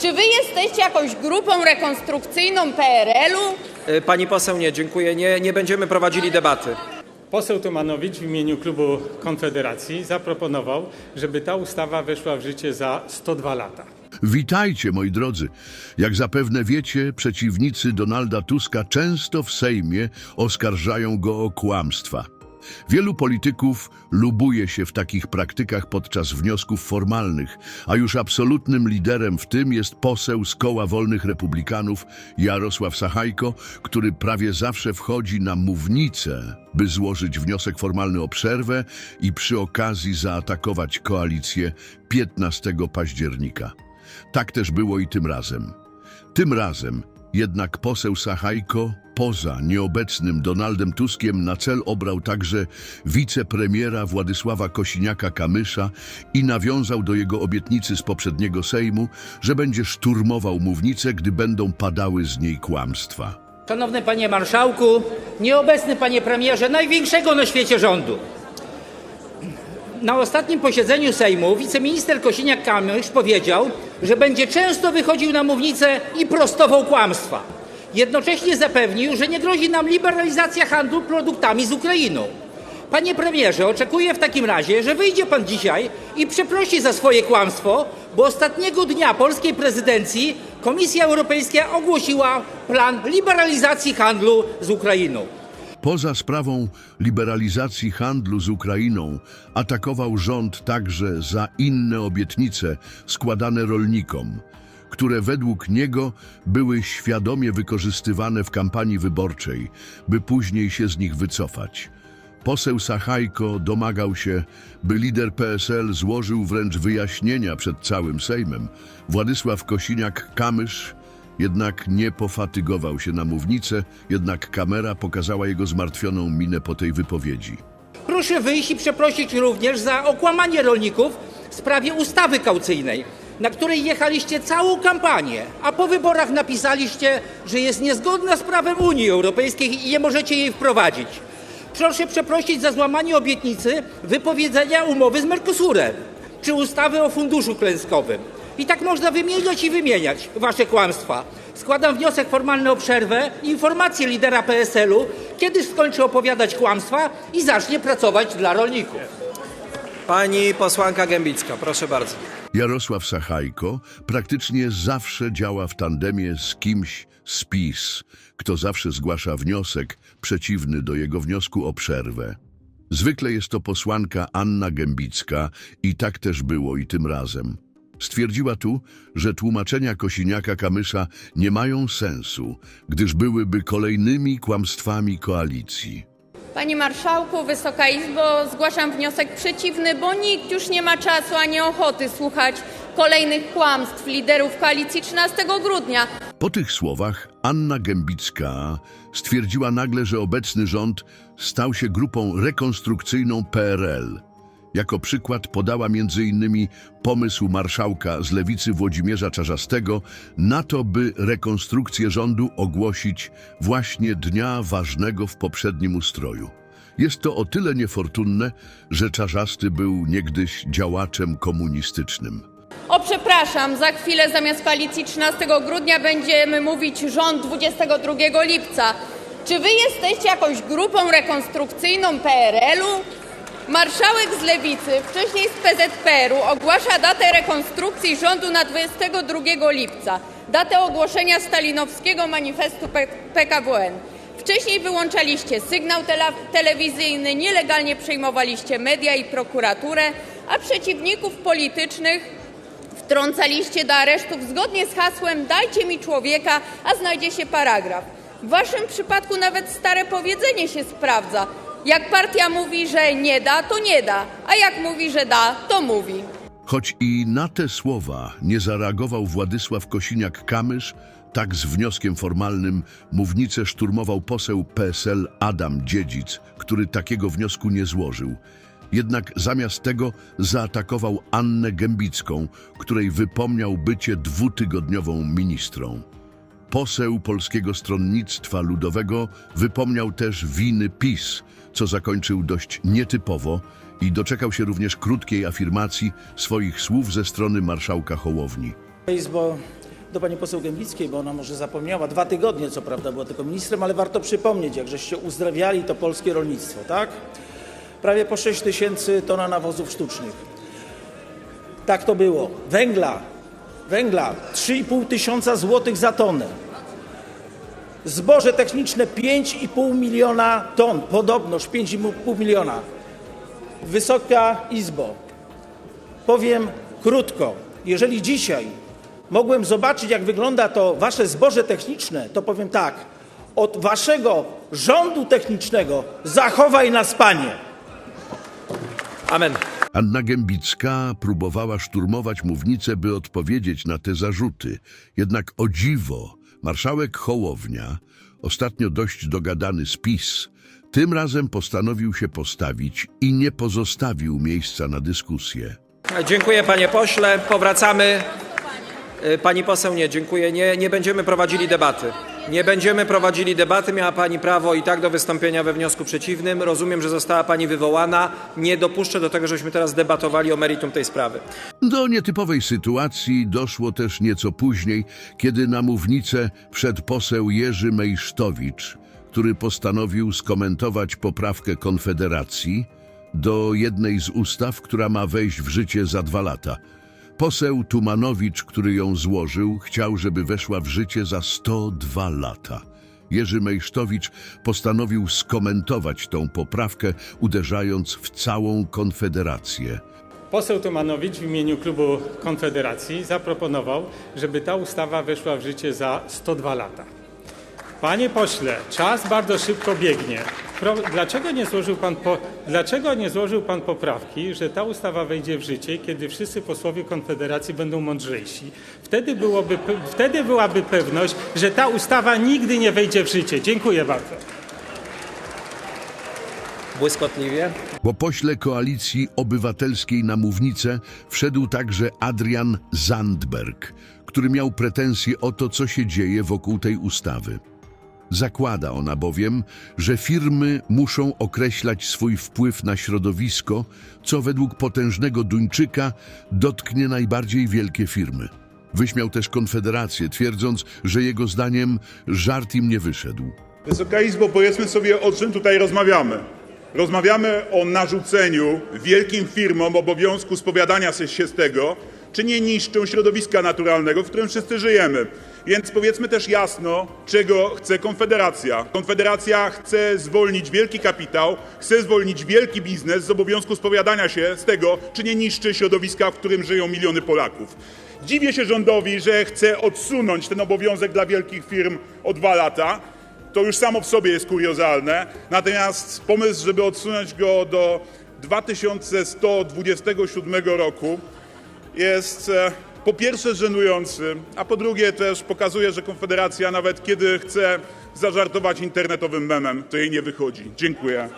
Czy wy jesteście jakąś grupą rekonstrukcyjną PRL-u? Y, Pani poseł, nie, dziękuję. Nie, nie będziemy prowadzili debaty. Poseł Tomanowicz w imieniu klubu Konfederacji zaproponował, żeby ta ustawa weszła w życie za 102 lata. Witajcie, moi drodzy. Jak zapewne wiecie, przeciwnicy Donalda Tuska często w Sejmie oskarżają go o kłamstwa. Wielu polityków lubuje się w takich praktykach podczas wniosków formalnych, a już absolutnym liderem w tym jest poseł z koła Wolnych Republikanów Jarosław Sachajko, który prawie zawsze wchodzi na mównicę, by złożyć wniosek formalny o przerwę i przy okazji zaatakować koalicję 15 października. Tak też było i tym razem. Tym razem jednak poseł Sachajko poza nieobecnym Donaldem Tuskiem na cel obrał także wicepremiera Władysława Kosiniaka-Kamysza i nawiązał do jego obietnicy z poprzedniego Sejmu, że będzie szturmował mównicę, gdy będą padały z niej kłamstwa. Szanowny panie marszałku, nieobecny panie premierze największego na świecie rządu. Na ostatnim posiedzeniu Sejmu wiceminister Kosiniak-Kamysz powiedział, że będzie często wychodził na mównicę i prostował kłamstwa. Jednocześnie zapewnił, że nie grozi nam liberalizacja handlu produktami z Ukrainą. Panie premierze, oczekuję w takim razie, że wyjdzie pan dzisiaj i przeprosi za swoje kłamstwo, bo ostatniego dnia polskiej prezydencji Komisja Europejska ogłosiła plan liberalizacji handlu z Ukrainą. Poza sprawą liberalizacji handlu z Ukrainą atakował rząd także za inne obietnice składane rolnikom, które według niego były świadomie wykorzystywane w kampanii wyborczej, by później się z nich wycofać. Poseł Sachajko domagał się, by lider PSL złożył wręcz wyjaśnienia przed całym Sejmem. Władysław Kosiniak-Kamysz jednak nie pofatygował się na mównicę, jednak kamera pokazała jego zmartwioną minę po tej wypowiedzi. Proszę wyjść i przeprosić również za okłamanie rolników w sprawie ustawy kaucyjnej, na której jechaliście całą kampanię, a po wyborach napisaliście, że jest niezgodna z prawem Unii Europejskiej i nie możecie jej wprowadzić. Proszę przeprosić za złamanie obietnicy wypowiedzenia umowy z Mercosurem czy ustawy o funduszu klęskowym. I tak można wymieniać i wymieniać wasze kłamstwa. Składam wniosek formalny o przerwę, informację lidera PSL-u, kiedy skończy opowiadać kłamstwa i zacznie pracować dla rolników. Pani posłanka Gębicka, proszę bardzo. Jarosław Sachajko praktycznie zawsze działa w tandemie z kimś z PiS, kto zawsze zgłasza wniosek przeciwny do jego wniosku o przerwę. Zwykle jest to posłanka Anna Gębicka i tak też było i tym razem. Stwierdziła tu, że tłumaczenia Kosiniaka-Kamysza nie mają sensu, gdyż byłyby kolejnymi kłamstwami koalicji. Panie Marszałku, Wysoka Izbo, zgłaszam wniosek przeciwny, bo nikt już nie ma czasu ani ochoty słuchać kolejnych kłamstw liderów koalicji 13 grudnia. Po tych słowach Anna Gębicka stwierdziła nagle, że obecny rząd stał się grupą rekonstrukcyjną PRL. Jako przykład podała m.in. pomysł marszałka z lewicy Włodzimierza Czarzastego na to, by rekonstrukcję rządu ogłosić właśnie dnia ważnego w poprzednim ustroju. Jest to o tyle niefortunne, że Czarzasty był niegdyś działaczem komunistycznym. O, przepraszam, za chwilę zamiast koalicji 13 grudnia będziemy mówić rząd 22 lipca. Czy wy jesteście jakąś grupą rekonstrukcyjną PRL-u? Marszałek z Lewicy, wcześniej z PZPR-u, ogłasza datę rekonstrukcji rządu na 22 lipca, datę ogłoszenia stalinowskiego manifestu PKWN. Wcześniej wyłączaliście sygnał telewizyjny, nielegalnie przejmowaliście media i prokuraturę, a przeciwników politycznych wtrącaliście do aresztów zgodnie z hasłem dajcie mi człowieka, a znajdzie się paragraf. W waszym przypadku nawet stare powiedzenie się sprawdza. Jak partia mówi, że nie da, to nie da, a jak mówi, że da, to mówi. Choć i na te słowa nie zareagował Władysław Kosiniak-Kamysz, tak z wnioskiem formalnym mównicę szturmował poseł PSL Adam Dziedzic, który takiego wniosku nie złożył. Jednak zamiast tego zaatakował Annę Gębicką, której wypomniał bycie dwutygodniową ministrą. Poseł Polskiego Stronnictwa Ludowego wypomniał też winy PiS, co zakończył dość nietypowo i doczekał się również krótkiej afirmacji swoich słów ze strony marszałka Hołowni. Izbo, do pani poseł Gębickiej, bo ona może zapomniała. Dwa tygodnie, co prawda, była tylko ministrem, ale warto przypomnieć, jak żeście uzdrawiali to polskie rolnictwo, tak? Prawie po 6 tysięcy tona nawozów sztucznych. Tak to było. Węgla, węgla 3,5 tysiąca złotych za tonę. Zboże techniczne 5,5 miliona ton, podobnoż 5,5 miliona. Wysoka Izbo, powiem krótko. Jeżeli dzisiaj mogłem zobaczyć, jak wygląda to wasze zboże techniczne, to powiem tak. Od waszego rządu technicznego zachowaj nas, panie. Amen. Anna Gębicka próbowała szturmować mównicę, by odpowiedzieć na te zarzuty. Jednak o dziwo, marszałek Hołownia, ostatnio dość dogadany z PiS, tym razem postanowił się postawić i nie pozostawił miejsca na dyskusję. Dziękuję panie pośle. Powracamy. Y, Pani poseł nie, dziękuję. Nie, nie będziemy prowadzili debaty. Nie będziemy prowadzili debaty. Miała pani prawo i tak do wystąpienia we wniosku przeciwnym. Rozumiem, że została pani wywołana. Nie dopuszczę do tego, żebyśmy teraz debatowali o meritum tej sprawy. Do nietypowej sytuacji doszło też nieco później, kiedy na mównicę wszedł poseł Jerzy Mejsztowicz, który postanowił skomentować poprawkę Konfederacji do jednej z ustaw, która ma wejść w życie za dwa lata. Poseł Tumanowicz, który ją złożył, chciał, żeby weszła w życie za 102 lata. Jerzy Mejsztowicz postanowił skomentować tą poprawkę, uderzając w całą Konfederację. Poseł Tomanowicz w imieniu klubu Konfederacji zaproponował, żeby ta ustawa weszła w życie za 102 lata. Panie pośle, czas bardzo szybko biegnie. Pro, dlaczego, nie złożył pan po, dlaczego nie złożył pan poprawki, że ta ustawa wejdzie w życie, kiedy wszyscy posłowie Konfederacji będą mądrzejsi? Wtedy, byłoby, wtedy byłaby pewność, że ta ustawa nigdy nie wejdzie w życie. Dziękuję bardzo. Błyskotliwie. Po pośle Koalicji Obywatelskiej na mównicę wszedł także Adrian Zandberg, który miał pretensje o to, co się dzieje wokół tej ustawy. Zakłada ona bowiem, że firmy muszą określać swój wpływ na środowisko, co według potężnego Duńczyka dotknie najbardziej wielkie firmy. Wyśmiał też Konfederację, twierdząc, że jego zdaniem żart im nie wyszedł. Wysoka Izbo, powiedzmy sobie, o czym tutaj rozmawiamy. Rozmawiamy o narzuceniu wielkim firmom obowiązku spowiadania się z tego, czy nie niszczą środowiska naturalnego, w którym wszyscy żyjemy. Więc powiedzmy też jasno, czego chce Konfederacja. Konfederacja chce zwolnić wielki kapitał, chce zwolnić wielki biznes z obowiązku spowiadania się z tego, czy nie niszczy środowiska, w którym żyją miliony Polaków. Dziwię się rządowi, że chce odsunąć ten obowiązek dla wielkich firm o dwa lata. To już samo w sobie jest kuriozalne. Natomiast pomysł, żeby odsunąć go do 2127 roku jest e, po pierwsze żenujący, a po drugie też pokazuje, że Konfederacja nawet kiedy chce zażartować internetowym memem, to jej nie wychodzi. Dziękuję.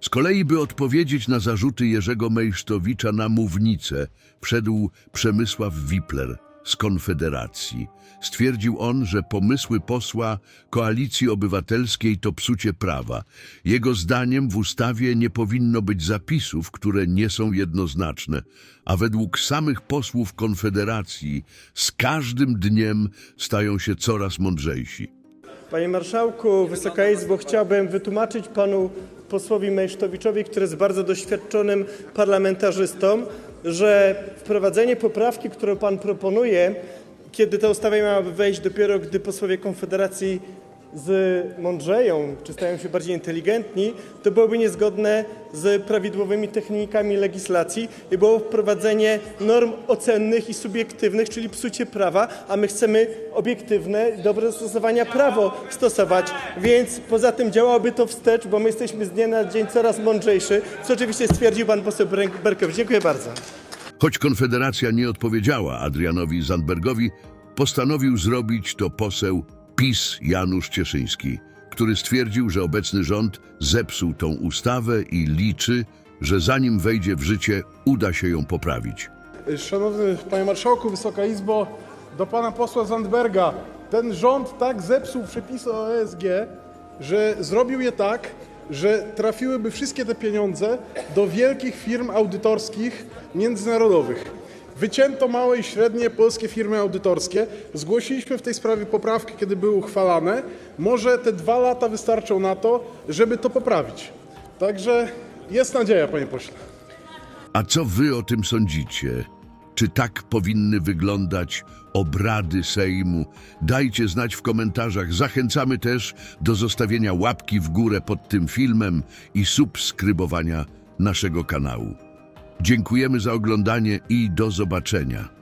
Z kolei, by odpowiedzieć na zarzuty Jerzego Mejsztowicza na mównicę, wszedł Przemysław Wipler z Konfederacji. Stwierdził on, że pomysły posła Koalicji Obywatelskiej to psucie prawa. Jego zdaniem w ustawie nie powinno być zapisów, które nie są jednoznaczne, a według samych posłów Konfederacji z każdym dniem stają się coraz mądrzejsi. Panie Marszałku, Wysoka Izbo, chciałbym wytłumaczyć panu posłowi Mejsztowiczowi, który jest bardzo doświadczonym parlamentarzystą, że wprowadzenie poprawki, którą pan proponuje, kiedy ta ustawa miałaby wejść dopiero, gdy posłowie Konfederacji zmądrzeją, czy stają się bardziej inteligentni, to byłoby niezgodne z prawidłowymi technikami legislacji i było wprowadzenie norm ocennych i subiektywnych, czyli psucie prawa, a my chcemy obiektywne, dobre stosowania prawo stosować, więc poza tym działałoby to wstecz, bo my jesteśmy z dnia na dzień coraz mądrzejszy, co oczywiście stwierdził pan poseł Berkowicz. Dziękuję bardzo. Choć Konfederacja nie odpowiedziała Adrianowi Zandbergowi, postanowił zrobić to poseł PiS Janusz Cieszyński, który stwierdził, że obecny rząd zepsuł tą ustawę i liczy, że zanim wejdzie w życie, uda się ją poprawić. Szanowny Panie Marszałku, Wysoka Izbo, do Pana posła Zandberga. Ten rząd tak zepsuł przepisy o ESG, że zrobił je tak, że trafiłyby wszystkie te pieniądze do wielkich firm audytorskich międzynarodowych. Wycięto małe i średnie polskie firmy audytorskie. Zgłosiliśmy w tej sprawie poprawki, kiedy były uchwalane. Może te dwa lata wystarczą na to, żeby to poprawić. Także jest nadzieja, panie pośle. A co wy o tym sądzicie? Czy tak powinny wyglądać obrady Sejmu? Dajcie znać w komentarzach. Zachęcamy też do zostawienia łapki w górę pod tym filmem i subskrybowania naszego kanału. Dziękujemy za oglądanie i do zobaczenia.